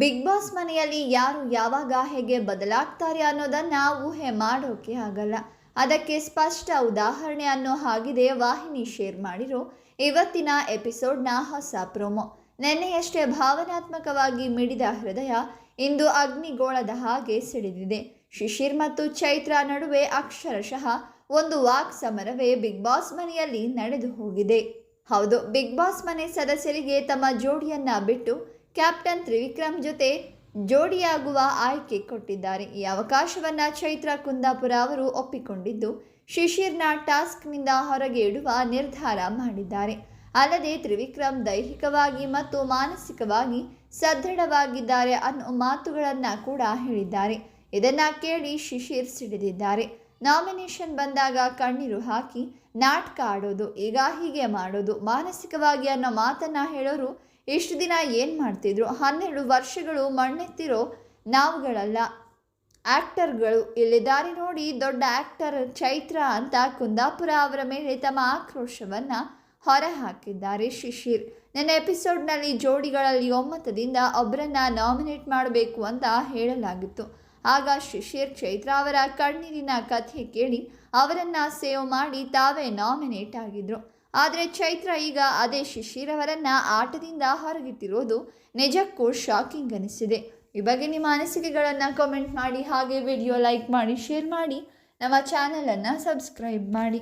Big boss ಮನೆಯಲ್ಲಿ ಯಾರು ಯಾವಾಗ ಹೇಗೆ ಬದಲಾಗ್ತಾರೆ ಅನ್ನೋದನ್ನ ಊಹೆ ಮಾಡೋಕೆ ಆಗಲ್ಲ. ಅದಕ್ಕೆ ಸ್ಪಷ್ಟ ಉದಾಹರಣೆ ಅನ್ನೋ ಹಾಗಿದೆ ವಾಹಿನಿ ಶೇರ್ ಮಾಡಿರೋ ಇವತ್ತಿನ ಎಪಿಸೋಡ್ನ ಹೊಸ ಪ್ರೋಮೋ. ನಿನ್ನೆಯಷ್ಟೇ ಭಾವನಾತ್ಮಕವಾಗಿ ಮಿಡಿದ ಹೃದಯ ಇಂದು ಅಗ್ನಿಗೋಳದ ಹಾಗೆ ಸಿಡಿದಿದೆ. ಶಿಶಿರ್ ಮತ್ತು ಚೈತ್ರ ನಡುವೆ ಅಕ್ಷರಶಃ ಒಂದು ವಾಕ್ ಸಮರವೇ ಬಿಗ್ ಬಾಸ್ ಮನೆಯಲ್ಲಿ ನಡೆದು ಹೋಗಿದೆ. ಹೌದು ಬಿಗ್ ಬಾಸ್ ಮನೆ ಸದಸ್ಯರಿಗೆ ತಮ್ಮ ಜೋಡಿಯನ್ನ ಬಿಟ್ಟು ಕ್ಯಾಪ್ಟನ್ ತ್ರಿವಿಕ್ರಮ್ ಜೊತೆ ಜೋಡಿಯಾಗುವ ಆಯ್ಕೆ ಕೊಟ್ಟಿದ್ದಾರೆ. ಈ ಅವಕಾಶವನ್ನು ಚೈತ್ರ ಕುಂದಾಪುರ ಅವರು ಒಪ್ಪಿಕೊಂಡಿದ್ದು, ಶಿಶಿರ್ನ ಟಾಸ್ಕ್ನಿಂದ ಹೊರಗೆ ಇಡುವ ನಿರ್ಧಾರ ಮಾಡಿದ್ದಾರೆ. ಅಲ್ಲದೆ ತ್ರಿವಿಕ್ರಮ್ ದೈಹಿಕವಾಗಿ ಮತ್ತು ಮಾನಸಿಕವಾಗಿ ಸದೃಢವಾಗಿದ್ದಾರೆ ಅನ್ನೋ ಮಾತುಗಳನ್ನು ಕೂಡ ಹೇಳಿದ್ದಾರೆ. ಇದನ್ನು ಕೇಳಿ ಶಿಶಿರ್ ಸಿಡಿದಿದ್ದಾರೆ. ನಾಮಿನೇಷನ್ ಬಂದಾಗ ಕಣ್ಣೀರು ಹಾಕಿ ನಾಟಕ ಆಡೋದು, ಈಗ ಹೀಗೆ ಮಾಡೋದು ಮಾನಸಿಕವಾಗಿ ಅನ್ನೋ ಮಾತನ್ನು ಹೇಳೋರು ಇಷ್ಟು ದಿನ ಏನು ಮಾಡ್ತಿದ್ರು? ಹನ್ನೆರಡು ವರ್ಷಗಳು ಮಣ್ಣೆತ್ತಿರೋ ನಾವುಗಳಲ್ಲ. ಆ್ಯಕ್ಟರ್ಗಳು ಇಲ್ಲಿ ದಾರಿ ನೋಡಿ ದೊಡ್ಡ ಆ್ಯಕ್ಟರ್ ಚೈತ್ರ ಅಂತ ಕುಂದಾಪುರ ಅವರ ಮೇಲೆ ತಮ್ಮ ಆಕ್ರೋಶವನ್ನು ಹೊರಹಾಕಿದ್ದಾರೆ ಶಿಶಿರ್. ನನ್ನ ಎಪಿಸೋಡ್ನಲ್ಲಿ ಜೋಡಿಗಳಲ್ಲಿ ಒಮ್ಮತದಿಂದ ಒಬ್ಬರನ್ನ ನಾಮಿನೇಟ್ ಮಾಡಬೇಕು ಅಂತ ಹೇಳಲಾಗಿತ್ತು. ಆಗ ಶಿಶಿರ್ ಚೈತ್ರ ಅವರ ಕಣ್ಣೀರಿನ ಕಥೆ ಕೇಳಿ ಅವರನ್ನು ಸೇವ್ ಮಾಡಿ ತಾವೇ ನಾಮಿನೇಟ್ ಆಗಿದ್ರು. ಆದರೆ ಚೈತ್ರ ಈಗ ಅದೇ ಶಿಶಿರವರನ್ನು ಆಟದಿಂದ ಹೊರಗಿಟ್ಟಿರೋದು ನಿಜಕ್ಕೂ ಶಾಕಿಂಗ್ ಅನಿಸಿದೆ. ಈ ಬಗ್ಗೆ ನಿಮ್ಮ ಅನಿಸಿಕೆಗಳನ್ನು ಕಾಮೆಂಟ್ ಮಾಡಿ, ಹಾಗೆ ವಿಡಿಯೋ ಲೈಕ್ ಮಾಡಿ ಶೇರ್ ಮಾಡಿ, ನಮ್ಮ ಚಾನಲನ್ನು ಸಬ್ಸ್ಕ್ರೈಬ್ ಮಾಡಿ.